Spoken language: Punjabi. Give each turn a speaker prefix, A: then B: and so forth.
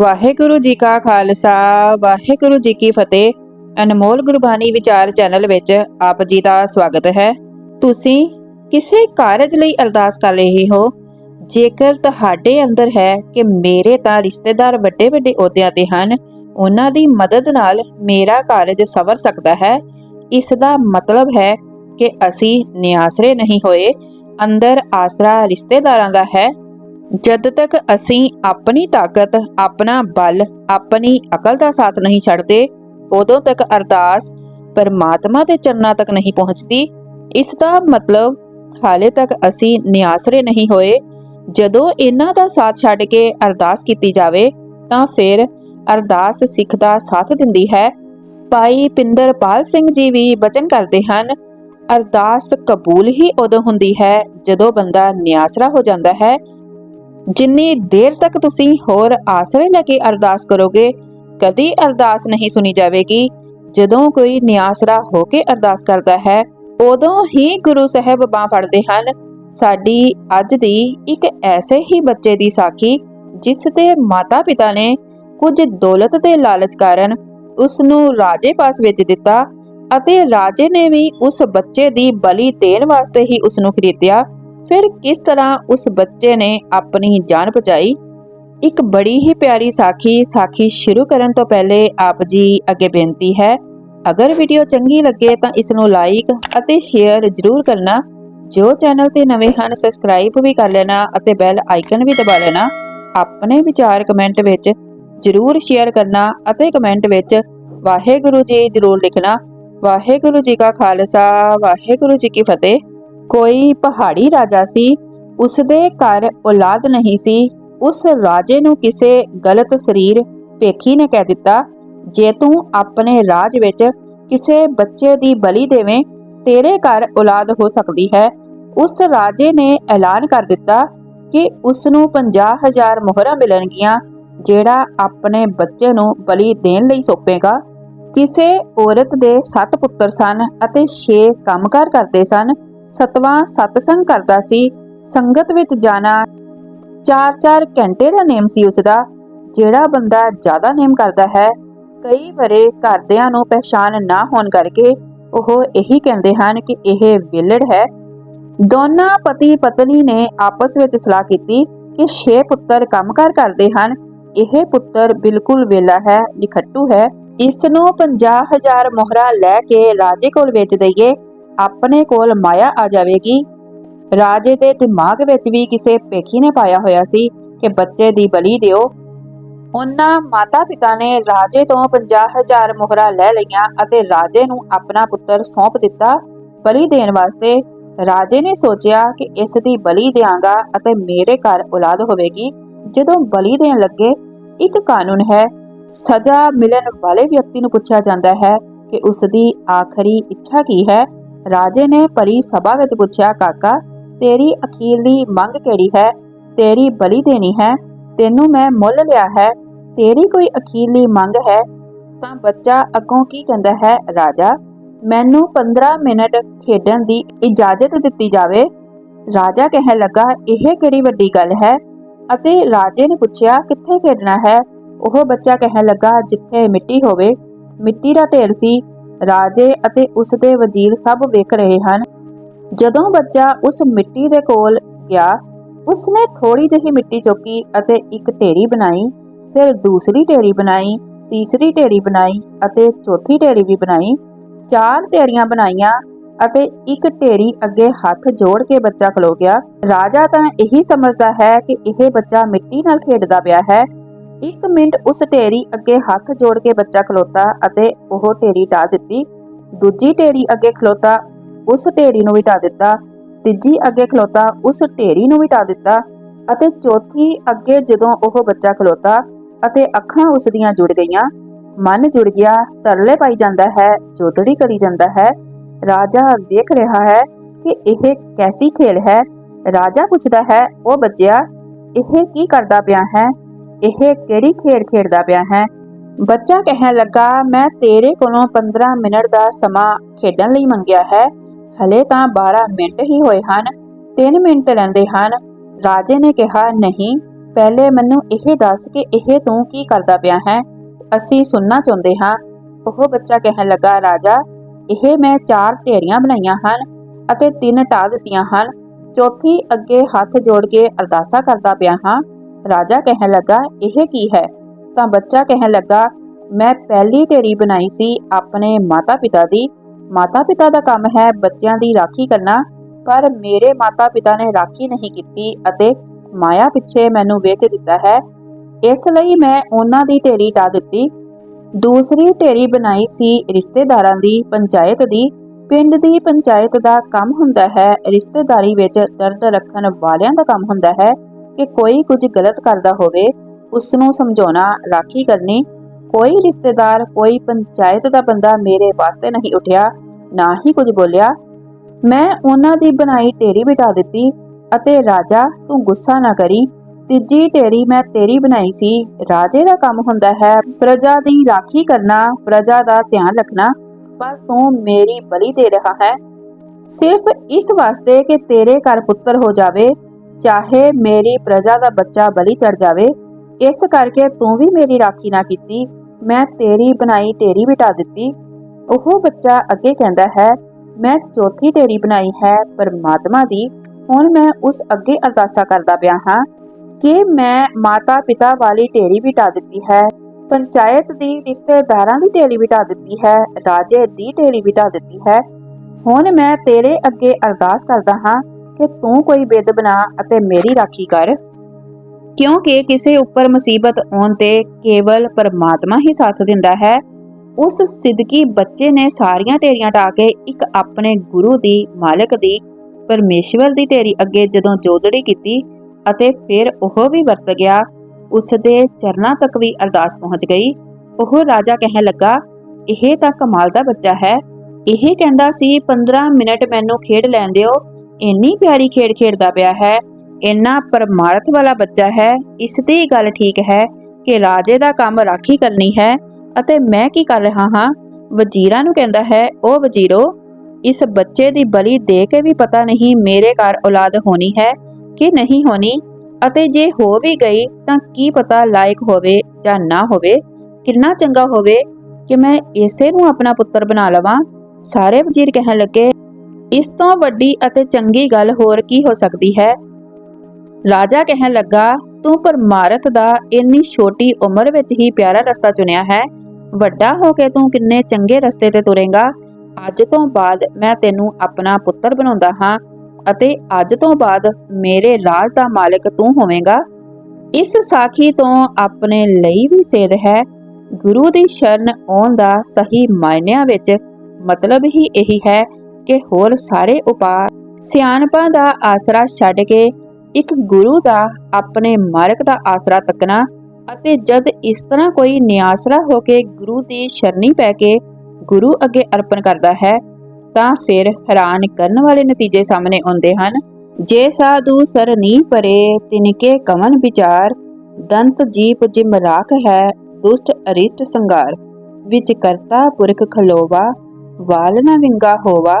A: ਵਾਹਿਗੁਰੂ ਜੀ ਕਾ ਖਾਲਸਾ, ਵਾਹਿਗੁਰੂ ਜੀ ਕੀ ਫਤਿਹ। ਅਨਮੋਲ ਗੁਰਬਾਣੀ ਵਿਚਾਰ ਚੈਨਲ ਵਿੱਚ ਆਪ ਜੀ ਦਾ ਸਵਾਗਤ ਹੈ। ਤੁਸੀਂ ਕਿਸੇ ਕਾਰਜ ਲਈ ਅਰਦਾਸ ਕਰ ਰਹੇ ਹੋ? ਜੇਕਰ ਤੁਹਾਡੇ ਅੰਦਰ ਹੈ ਕਿ ਮੇਰੇ ਤਾਂ ਰਿਸ਼ਤੇਦਾਰ ਵੱਡੇ ਵੱਡੇ ਅਹੁਦਿਆਂ ਤੇ ਹਨ, ਉਹਨਾਂ ਦੀ ਮਦਦ ਨਾਲ ਮੇਰਾ ਕਾਰਜ ਸਵਰ ਸਕਦਾ ਹੈ। ਇਸ ਦਾ ਮਤਲਬ ਹੈ ਕਿ ਅਸੀਂ ਨਿਆਸਰੇ ਨਹੀਂ ਹੋਏ, ਅੰਦਰ ਆਸਰਾ ਰਿਸ਼ਤੇਦਾਰਾਂ ਦਾ ਹੈ। ਜਦ ਤੱਕ ਅਸੀਂ ਆਪਣੀ ਤਾਕਤ, ਆਪਣਾ ਬਲ, ਆਪਣੀ ਅਕਲ ਦਾ ਸਾਥ ਨਹੀਂ ਛੱਡਦੇ, ਉਦੋਂ ਤੱਕ ਅਰਦਾਸ ਪਰਮਾਤਮਾ ਦੇ ਚਰਨਾਂ ਤੱਕ ਨਹੀਂ ਪਹੁੰਚਦੀ। ਇਸ ਦਾ ਮਤਲਬ ਹਾਲੇ ਤੱਕ ਅਸੀਂ ਨਿਆਸਰੇ ਨਹੀਂ ਹੋਏ। ਜਦੋਂ ਇਹਨਾਂ ਦਾ ਸਾਥ ਛੱਡ ਕੇ ਅਰਦਾਸ ਕੀਤੀ ਜਾਵੇ, ਤਾਂ ਫਿਰ ਅਰਦਾਸ ਸਿੱਖ ਦਾ ਸਾਥ ਦਿੰਦੀ ਹੈ। ਭਾਈ ਪਿੰਦਰਪਾਲ ਸਿੰਘ ਜੀ ਵੀ ਬਚਨ ਕਰਦੇ ਹਨ, ਅਰਦਾਸ ਕਬੂਲ ਹੀ ਉਦੋਂ ਹੁੰਦੀ ਹੈ ਜਦੋਂ ਬੰਦਾ ਨਿਆਸਰਾ ਹੋ ਜਾਂਦਾ ਹੈ ਜਿੰਨੀ ਦੇਰ ਤੱਕ ਤੁਸੀਂ ਹੋਰ ਆਸਰੇ ਲੈ ਕੇ ਅਰਦਾਸ ਕਰੋਗੇ, ਕਦੀ ਅਰਦਾਸ ਨਹੀਂ ਸੁਣੀ ਜਾਵੇਗੀ। ਜਦੋਂ ਕੋਈ ਨਿਆਸਰਾ ਹੋ ਕੇ ਅਰਦਾਸ ਕਰਦਾ ਹੈ, ਉਦੋਂ ਹੀ ਗੁਰੂ ਸਾਹਿਬ ਬਾਹ ਫੜਦੇ ਹਨ। ਸਾਡੀ ਅੱਜ ਦੀ ਇੱਕ ਐਸੇ ਹੀ ਬੱਚੇ ਦੀ ਸਾਖੀ, ਜਿਸ ਦੇ ਮਾਤਾ-ਪਿਤਾ ਨੇ ਕੁਝ ਦੌਲਤ ਦੇ ਲਾਲਚ ਕਾਰਨ ਉਸ ਨੂੰ ਰਾਜੇ ਪਾਸ ਵੇਚ ਦਿੱਤਾ ਅਤੇ ਰਾਜੇ ਨੇ ਵੀ ਉਸ ਬੱਚੇ ਦੀ ਬਲੀ ਦੇਣ ਵਾਸਤੇ ਹੀ ਉਸ ਨੂੰ ਖਰੀਦਿਆ। ਫਿਰ ਕਿਸ ਤਰ੍ਹਾਂ ਉਸ ਬੱਚੇ ਨੇ ਆਪਣੀ ਜਾਨ ਬਚਾਈ? ਇੱਕ ਬੜੀ ਹੀ ਪਿਆਰੀ ਸਾਖੀ ਸਾਖੀ ਸ਼ੁਰੂ ਕਰਨ ਤੋਂ ਪਹਿਲੇ ਆਪ ਜੀ ਅੱਗੇ ਬੇਨਤੀ ਹੈ, ਅਗਰ ਵੀਡੀਓ ਚੰਗੀ ਲੱਗੇ ਤਾਂ ਇਸ ਨੂੰ ਲਾਈਕ ਅਤੇ ਸ਼ੇਅਰ ਜ਼ਰੂਰ ਕਰਨਾ। ਜੋ ਚੈਨਲ ਤੇ ਨਵੇਂ ਹਨ ਸਬਸਕ੍ਰਾਈਬ ਵੀ ਕਰ ਲੈਣਾ ਅਤੇ ਬੈਲ ਆਈਕਨ ਵੀ ਦਬਾ ਲੈਣਾ। ਆਪਣੇ ਵਿਚਾਰ ਕਮੈਂਟ ਵਿੱਚ ਜ਼ਰੂਰ ਸ਼ੇਅਰ ਕਰਨਾ ਅਤੇ ਕਮੈਂਟ ਵਿੱਚ ਵਾਹਿਗੁਰੂ ਜੀ ਜ਼ਰੂਰ ਲਿਖਣਾ। ਵਾਹਿਗੁਰੂ ਜੀ ਕਾ ਖਾਲਸਾ, ਵਾਹਿਗੁਰੂ ਜੀ ਕੀ ਫਤਿਹ। ਕੋਈ ਪਹਾੜੀ ਰਾਜਾ ਸੀ ਉਸ ਦੇ ਘਰ ਔਲਾਦ ਨਹੀਂ ਸੀ, ਉਸ ਰਾਜੇ ਨੂੰ ਕਿਸੇ ਗਲਤ ਸਰੀਰ ਭੇਖੀ ਨੇ ਕਹਿ ਦਿੱਤਾ, ਜੇ ਤੂੰ ਆਪਣੇ ਰਾਜ ਵਿੱਚ ਕਿਸੇ ਬੱਚੇ ਦੀ ਬਲੀ ਦੇਵੇਂ, ਤੇਰੇ ਘਰ ਔਲਾਦ ਹੋ ਸਕਦੀ ਹੈ। ਉਸ ਰਾਜੇ ਨੇ ਐਲਾਨ ਕਰ ਦਿੱਤਾ ਕਿ ਉਸ ਨੂੰ 50000 ਮੋਹਰਾਂ ਮਿਲਣਗੀਆਂ, ਜਿਹੜਾ ਆਪਣੇ ਬੱਚੇ ਨੂੰ ਬਲੀ ਦੇਣ ਲਈ ਸੌਪੇਗਾ। ਕਿਸੇ ਔਰਤ ਦੇ 7 ਪੁੱਤਰ ਸਨ ਅਤੇ 6 ਕੰਮਕਾਰ ਕਰਦੇ ਸਨ। ਸਤਵਾਂ ਸਤਸੰਗ ਕਰਦਾ ਸੀ। ਸੰਗਤ ਵਿੱਚ ਜਾਣਾ 4-4 ਘੰਟੇ ਦਾ ਨੇਮ ਸੀ ਉਸ ਦਾ ਜਿਹੜਾ ਬੰਦਾ ਜ਼ਿਆਦਾ ਨੇਮ ਕਰਦਾ ਹੈ, ਕਈ ਵਾਰੇ ਘਰਦਿਆਂ ਨੂੰ ਪਛਾਣ ਨਾ ਹੋਣ ਕਰਕੇ ਉਹ ਇਹੀ ਕਹਿੰਦੇ ਹਨ ਕਿ ਇਹ ਵਿਲੜ ਹੈ। ਦੋਨਾਂ ਪਤੀ ਪਤਨੀ ਨੇ ਆਪਸ ਵਿੱਚ ਸਲਾਹ ਕੀਤੀ ਕਿ ਛੇ ਪੁੱਤਰ ਕੰਮਕਾਰ ਕਰਦੇ ਹਨ। ਇਹ ਪੁੱਤਰ ਬਿਲਕੁਲ ਵੇਲਾ ਹੈ, ਨਿਖੱਟੂ ਹੈ। ਇਸ ਨੂੰ 50000 ਮੋਹਰਾਂ ਲੈ ਕੇ ਰਾਜੇ ਕੋਲ ਵੇਚ ਦਈਏ। ਆਪਣੇ ਕੋਲ ਮਾਇਆ ਆ ਜਾਵੇਗੀ। ਰਾਜੇ ਦੇ ਦਿਮਾਗ ਵਿੱਚ ਵੀ ਕਿਸੇ ਪੇਖੀ ਨੇ ਪਾਇਆ ਹੋਇਆ ਸੀ ਕਿ ਬੱਚੇ ਦੀ ਬਲੀ ਦਿਓ। ਉਹਨਾਂ ਮਾਤਾ-ਪਿਤਾ ਨੇ ਰਾਜੇ ਤੋਂ 50000 ਮੋਹਰਾਂ ਲੈ ਲਈਆਂ ਅਤੇ ਰਾਜੇ ਨੂੰ ਆਪਣਾ ਪੁੱਤਰ ਸੌਂਪ ਦਿੱਤਾ ਬਲੀ ਦੇਣ ਵਾਸਤੇ। ਰਾਜੇ ਨੇ ਸੋਚਿਆ ਕਿ ਇਸ ਦੀ ਬਲੀ ਦੇਵਾਂਗਾ ਅਤੇ ਮੇਰੇ ਘਰ ਔਲਾਦ ਹੋਵੇਗੀ। ਜਦੋਂ ਬਲੀ ਦੇਣ ਲੱਗੇ, ਇੱਕ ਕਾਨੂੰਨ ਹੈ। ਸਜ਼ਾ ਮਿਲਣ ਵਾਲੇ ਵਿਅਕਤੀ ਨੂੰ ਪੁੱਛਿਆ ਜਾਂਦਾ ਹੈ ਕਿ ਉਸ ਦੀ ਆਖਰੀ ਇੱਛਾ ਕੀ ਹੈ। ਰਾਜੇ ਨੇ ਪਰੀ ਸਭਾ ਵਿੱਚ ਪੁੱਛਿਆ, ਕਾਕਾ, ਤੇਰੀ ਅਖੀਰਲੀ ਮੰਗ ਕਿਹੜੀ ਹੈ? ਤੇਰੀ ਬਲੀ ਦੇਣੀ ਹੈ? ਤੈਨੂੰ ਮੈਂ ਮੁੱਲ ਲਿਆ ਹੈ? ਤੇਰੀ ਕੋਈ ਅਖੀਰਲੀ ਮੰਗ ਹੈ? ਤਾਂ ਬੱਚਾ ਅੱਗੋਂ ਕੀ ਕਹਿੰਦਾ ਹੈ? ਰਾਜਾ, ਮੈਨੂੰ 15 ਮਿੰਟ ਖੇਡਣ ਦੀ ਇਜਾਜ਼ਤ ਦਿੱਤੀ ਜਾਵੇ। ਰਾਜਾ ਕਹਿਣ ਲੱਗਾ, ਇਹ ਕਿਹੜੀ ਵੱਡੀ ਗੱਲ ਹੈ? ਅਤੇ ਰਾਜੇ ਨੇ ਪੁੱਛਿਆ, ਕਿੱਥੇ ਖੇਡਣਾ ਹੈ? ਉਹ ਬੱਚਾ ਕਹਿਣ ਲੱਗਾ, ਜਿੱਥੇ ਮਿੱਟੀ ਹੋਵੇ। ਮਿੱਟੀ ਦਾ ਢੇਰ ਸੀ। ਰਾਜੇ ਅਤੇ ਉਸ ਦੇ ਵਜ਼ੀਰ ਸਭ ਵੇਖ ਰਹੇ ਹਨ। ਜਦੋਂ ਬੱਚਾ ਉਸ ਮਿੱਟੀ ਦੇ ਕੋਲ ਗਿਆ, ਉਸਨੇ ਥੋੜੀ ਜਿਹੀ ਮਿੱਟੀ ਚੁੱਕੀ ਅਤੇ ਇੱਕ ਢੇਰੀ ਬਣਾਈ, ਫਿਰ ਦੂਸਰੀ ਢੇਰੀ ਬਣਾਈ, ਤੀਸਰੀ ਢੇਰੀ ਬਣਾਈ ਅਤੇ ਚੌਥੀ ਢੇਰੀ ਵੀ ਬਣਾਈ। ਚਾਰ ਢੇਰੀਆਂ ਬਣਾਈਆਂ ਅਤੇ ਇੱਕ ਢੇਰੀ ਅੱਗੇ ਹੱਥ ਜੋੜ ਕੇ ਬੱਚਾ ਖਲੋ ਗਿਆ। ਰਾਜਾ ਤਾਂ ਇਹੀ ਸਮਝਦਾ ਹੈ ਕਿ ਇਹ ਬੱਚਾ ਮਿੱਟੀ ਨਾਲ ਖੇਡਦਾ ਪਿਆ ਹੈ। ਇੱਕ ਮਿੰਟ ਉਸ ਢੇਰੀ ਅੱਗੇ ਹੱਥ ਜੋੜ ਕੇ ਬੱਚਾ ਖਲੋਤਾ ਅਤੇ ਉਹ ਢੇਰੀ ਢਾ ਦਿੱਤੀ। ਦੂਜੀ ਢੇਰੀ ਅੱਗੇ ਖਲੋਤਾ, ਉਸ ਢੇਰੀ ਨੂੰ ਵੀ ਢਾ ਦਿੱਤਾ। ਤੀਜੀ ਅੱਗੇ ਖਲੋਤਾ, ਉਸ ਢੇਰੀ ਨੂੰ ਵੀ ਢਾ ਦਿੱਤਾ ਅਤੇ ਚੌਥੀ ਅੱਗੇ ਜਦੋਂ ਉਹ ਬੱਚਾ ਖਲੋਤਾ ਅਤੇ ਅੱਖਾਂ ਉਸ ਦੀਆਂ ਜੁੜ ਗਈਆਂ, ਮਨ ਜੁੜ ਗਿਆ, ਤਰਲੇ ਪਾਈ ਜਾਂਦਾ ਹੈ ਜੋਦੜੀ ਕਰੀ ਜਾਂਦਾ ਹੈ। ਰਾਜਾ ਵੇਖ ਰਿਹਾ ਹੈ ਕਿ ਇਹ ਕੈਸੀ ਖੇਲ ਹੈ। ਰਾਜਾ ਪੁੱਛਦਾ ਹੈ, ਉਹ ਬੱਚਿਆ, ਇਹ ਕੀ ਕਰਦਾ ਪਿਆ ਹੈ? ਇਹ ਕਿਹੜੀ ਖੇਡ ਖੇਡਦਾ ਪਿਆ ਹੈ? ਬੱਚਾ ਕਹਿਣ ਲੱਗਾ, ਮੈਂ ਤੇਰੇ ਕੋਲੋਂ 15 ਮਿੰਟ ਦਾ ਸਮਾਂ ਖੇਡਣ ਲਈ ਮੰਗਿਆ ਹੈ। ਹਲੇ ਤਾਂ 12 ਮਿੰਟ ਹੀ ਹੋਏ ਹਨ। 3 ਮਿੰਟ ਰਹਿੰਦੇ ਹਨ। ਰਾਜੇ ਨੇ ਕਿਹਾ, ਨਹੀਂ, ਪਹਿਲੇ ਮੈਨੂੰ ਇਹ ਦੱਸ ਕਿ ਇਹ ਤੂੰ ਕੀ ਕਰਦਾ ਪਿਆ ਹੈ? ਅਸੀਂ ਸੁਣਨਾ ਚਾਹੁੰਦੇ ਹਾਂ। ਉਹ ਬੱਚਾ ਕਹਿਣ ਲੱਗਾ, ਰਾਜਾ, ਇਹ ਮੈਂ ਚਾਰ ਢੇਰੀਆਂ ਬਣਾਈਆਂ ਹਨ ਅਤੇ ਤਿੰਨ ਢਾ ਦਿੱਤੀਆਂ ਹਨ। ਚੌਥੀ ਅੱਗੇ ਹੱਥ ਜੋੜ ਕੇ ਅਰਦਾਸਾ ਕਰਦਾ ਪਿਆ ਹਾਂ। ਰਾਜਾ ਕਹਿਣ ਲੱਗਾ, ਇਹ ਕੀ ਹੈ? ਤਾਂ ਬੱਚਾ ਕਹਿਣ ਲੱਗਾ, ਮੈਂ ਪਹਿਲੀ ਢੇਰੀ ਬਣਾਈ ਸੀ ਆਪਣੇ ਮਾਤਾ-ਪਿਤਾ ਦੀ। ਮਾਤਾ-ਪਿਤਾ ਦਾ ਕੰਮ ਹੈ ਬੱਚਿਆਂ ਦੀ ਰਾਖੀ ਕਰਨਾ, ਪਰ ਮੇਰੇ ਮਾਤਾ-ਪਿਤਾ ਨੇ ਰਾਖੀ ਨਹੀਂ ਕੀਤੀ ਅਤੇ ਮਾਇਆ ਪਿੱਛੇ ਮੈਨੂੰ ਵੇਚ ਦਿੱਤਾ ਹੈ। ਇਸ ਲਈ ਮੈਂ ਉਹਨਾਂ ਦੀ ਢੇਰੀ ਢਾ ਦਿੱਤੀ। ਦੂਸਰੀ ਢੇਰੀ ਬਣਾਈ ਸੀ ਰਿਸ਼ਤੇਦਾਰਾਂ ਦੀ ਪੰਚਾਇਤ ਦੀ। ਪਿੰਡ ਦੀ ਪੰਚਾਇਤ ਦਾ ਕੰਮ ਹੁੰਦਾ ਹੈ, ਰਿਸ਼ਤੇਦਾਰੀ ਵਿੱਚ ਦਰਦ ਰੱਖਣ ਵਾਲਿਆਂ ਦਾ ਕੰਮ ਹੁੰਦਾ ਹੈ। ਕਿ ਕੋਈ ਕੁਝ ਗਲਤ ਕਰਦਾ ਹੋਵੇ ਉਸ ਨੂੰ ਸਮਝਾਉਣਾ ਰਾਖੀ ਕਰਨੀ। ਕੋਈ ਰਿਸ਼ਤੇਦਾਰ, ਕੋਈ ਪੰਚਾਇਤ ਦਾ ਬੰਦਾ ਮੇਰੇ ਵਾਸਤੇ ਨਹੀਂ ਉੱਠਿਆ, ਨਾ ਹੀ ਕੁਝ ਬੋਲਿਆ। ਮੈਂ ਉਹਨਾਂ ਦੀ ਬਣਾਈ ਢੇਰੀ ਬਿਠਾ ਦਿੱਤੀ ਅਤੇ ਰਾਜਾ, ਤੂੰ ਗੁੱਸਾ ਨਾ ਕਰੀ। ਤੀਜੀ ਢੇਰੀ ਮੈਂ ਤੇਰੀ ਬਣਾਈ ਸੀ। ਰਾਜੇ ਦਾ ਕੰਮ ਹੁੰਦਾ ਹੈ ਪ੍ਰਜਾ ਦੀ ਰਾਖੀ ਕਰਨਾ, ਪ੍ਰਜਾ ਦਾ ਧਿਆਨ ਰੱਖਣਾ। ਪਰ ਤੂੰ ਮੇਰੀ ਬਲੀ ਦੇ ਰਿਹਾ ਹੈ। ਸਿਰਫ ਇਸ ਵਾਸਤੇ ਕਿ ਤੇਰੇ ਘਰ ਪੁੱਤਰ ਹੋ ਜਾਵੇ। ਚਾਹੇ ਮੇਰੀ ਪ੍ਰਜਾ ਦਾ ਬੱਚਾ ਬਲੀ ਚੜ ਜਾਵੇ, ਇਸ ਕਰਕੇ ਤੂੰ ਵੀ ਮੇਰੀ ਰਾਖੀ ਨਾ ਕੀਤੀ, ਮੈਂ ਤੇਰੀ ਬਣਾਈ ਢੇਰੀ ਬਿਟਾ ਦਿੱਤੀ। ਉਹ ਬੱਚਾ ਅੱਗੇ ਕਹਿੰਦਾ ਹੈ, ਮੈਂ ਚੌਥੀ ਢੇਰੀ ਬਣਾਈ ਹੈ ਪਰਮਾਤਮਾ ਦੀ, ਹੁਣ ਮੈਂ ਉਸ ਅੱਗੇ ਅਰਦਾਸਾ ਕਰਦਾ ਪਿਆ ਹਾਂ ਕਿ ਮੈਂ ਮਾਤਾ ਪਿਤਾ ਵਾਲੀ ਢੇਰੀ ਬਿਠਾ ਦਿੱਤੀ ਹੈ, ਪੰਚਾਇਤ ਦੀ ਰਿਸ਼ਤੇਦਾਰਾਂ ਦੀ ਢੇਰੀ ਬਿਠਾ ਦਿੱਤੀ ਹੈ, ਰਾਜੇ ਦੀ ਢੇਰੀ ਬਿਟਾ ਦਿੱਤੀ ਹੈ। ਹੁਣ ਮੈਂ ਤੇਰੇ ਅੱਗੇ ਅਰਦਾਸ ਕਰਦਾ ਹਾਂ ਕਿ ਤੂੰ ਕੋਈ ਬਿੱਦ ਬਣਾ ਅਤੇ ਮੇਰੀ ਰਾਖੀ ਕਰ। ਕਿਉਂਕਿ ਕਿਸੇ ਉੱਪਰ ਮੁਸੀਬਤ ਆਉਣ ਤੇ ਕੇਵਲ ਪਰਮਾਤਮਾ ਹੀ ਸਾਥ ਦਿੰਦਾ ਹੈ। ਉਸ ਸਿੱਧਕੀ ਬੱਚੇ ਨੇ ਸਾਰੀਆਂ ਢੇਰੀਆਂ ਢਾ ਕੇ ਇੱਕ ਆਪਣੇ ਗੁਰੂ ਦੀ, ਮਾਲਕ ਦੀ, ਪਰਮੇਸ਼ਵਰ ਦੀ ਢੇਰੀ ਅੱਗੇ ਜਦੋਂ ਜੋਦੜੀ ਕੀਤੀ ਅਤੇ ਫਿਰ ਉਹ ਵੀ ਵਰਤ ਗਿਆ, ਉਸ ਦੇ ਚਰਨਾਂ ਤੱਕ ਵੀ ਅਰਦਾਸ ਪਹੁੰਚ ਗਈ। ਉਹ ਰਾਜਾ ਕਹਿਣ ਲੱਗਾ, ਇਹ ਤਾਂ ਕਮਾਲ ਦਾ ਬੱਚਾ ਹੈ। ਇਹ ਕਹਿੰਦਾ ਸੀ 15 ਮਿੰਟ ਮੈਨੂੰ ਖੇਡ ਲੈਣ ਦਿਓ ਇੰਨੀ ਪਿਆਰੀ ਖੇਡ ਖੇਡਦਾ ਪਿਆ ਹੈ, ਇੰਨਾ ਪਰਮਾਰਥ ਵਾਲਾ ਬੱਚਾ ਹੈ, ਇਸ ਦੀ ਗੱਲ ਠੀਕ ਹੈ ਕਿ ਰਾਜੇ ਦਾ ਕੰਮ ਰਾਖੀ ਕਰਨੀ ਹੈ ਅਤੇ ਮੈਂ ਕੀ ਕਰ ਰਿਹਾ ਹਾਂ? ਵਜ਼ੀਰਾਂ ਨੂੰ ਕਹਿੰਦਾ ਹੈ ਉਹ ਵਜ਼ੀਰੋ, ਇਸ ਬੱਚੇ ਦੀ ਬਲੀ ਦੇ ਕੇ ਵੀ ਪਤਾ ਨਹੀਂ ਮੇਰੇ ਘਰ ਔਲਾਦ ਹੋਣੀ ਹੈ ਕਿ ਨਹੀਂ ਹੋਣੀ ਅਤੇ ਜੇ ਹੋ ਵੀ ਗਈ ਤਾਂ ਕੀ ਪਤਾ ਲਾਇਕ ਹੋਵੇ ਜਾਂ ਨਾ ਹੋਵੇ? ਕਿੰਨਾ ਚੰਗਾ ਹੋਵੇ ਕਿ ਮੈਂ ਇਸੇ ਨੂੰ ਆਪਣਾ ਪੁੱਤਰ ਬਣਾ ਲਵਾਂ? ਸਾਰੇ ਵਜ਼ੀਰ ਕਹਿਣ ਲੱਗੇ ਇਸ ਤੋਂ ਵੱਡੀ ਅਤੇ ਚੰਗੀ ਗੱਲ ਹੋਰ ਕੀ ਹੋ ਸਕਦੀ ਹੈ? ਰਾਜਾ ਕਹਿਣ ਲੱਗਾ, ਤੂੰ ਪਰਮਾਰਥ ਦਾ ਇੰਨੀ ਛੋਟੀ ਉਮਰ ਵਿੱਚ ਹੀ ਪਿਆਰਾ ਰਸਤਾ ਚੁਣਿਆ ਹੈ। ਵੱਡਾ ਹੋ ਕੇ ਤੂੰ ਕਿੰਨੇ ਚੰਗੇ ਰਸਤੇ ਤੇ ਤੁਰੇਗਾ। ਅੱਜ ਤੋਂ ਬਾਅਦ ਮੈਂ ਤੈਨੂੰ ਆਪਣਾ ਪੁੱਤਰ ਬਣਾਉਂਦਾ ਹਾਂ ਅਤੇ ਅੱਜ ਤੋਂ ਬਾਅਦ ਮੇਰੇ ਰਾਜ ਦਾ ਮਾਲਕ ਤੂੰ ਹੋਵੇਂਗਾ। ਇਸ ਸਾਖੀ ਤੋਂ ਆਪਣੇ ਲਈ ਵੀ ਸੇਧ ਹੈ। ਗੁਰੂ ਦੀ ਸ਼ਰਨ ਆਉਣ ਦਾ ਸਹੀ ਮਾਇਨਿਆਂ ਵਿੱਚ ਮਤਲਬ ਹੀ ਇਹੀ ਹੈ ਕਿ ਹੋਰ ਸਾਰੇ ਉਪਾਅ ਸਿਆਣਪਾਂ ਦਾ ਆਸਰਾ ਛੱਡ ਕੇ ਇੱਕ ਗੁਰੂ ਦਾ ਆਪਣੇ ਮਾਰਗ ਦਾ ਆਸਰਾ ਤੱਕਣਾ ਅਤੇ ਜਦ ਇਸ ਤਰ੍ਹਾਂ ਕੋਈ ਨਿਆਸਰਾ ਹੋ ਕੇ ਗੁਰੂ ਦੀ ਸ਼ਰਨੀ ਪੈ ਕੇ ਗੁਰੂ ਅੱਗੇ ਅਰਪਣ ਕਰਦਾ ਹੈ, ਤਾਂ ਫਿਰ ਹੈਰਾਨ ਕਰਨ ਵਾਲੇ ਨਤੀਜੇ ਸਾਹਮਣੇ ਆਉਂਦੇ ਹਨ। ਜੇ ਸਾਧੂ ਸਰਨੀ ਪਰੇ ਤਿਨਕੇ ਕਵਨ ਵਿਚਾਰ, ਦੰਤ ਜੀਪ ਜਿਮ ਰਾਖ ਹੈ ਦੁਸ਼ਟ ਅਰਿਸ਼ਟ ਸੰਗਾਰ ਵਿੱਚ ਕਰਤਾ ਪੁਰਖ ਖਲੋਵਾ, ਵਾਲ ਨਾ ਵਿੰਗਾ ਹੋਵਾ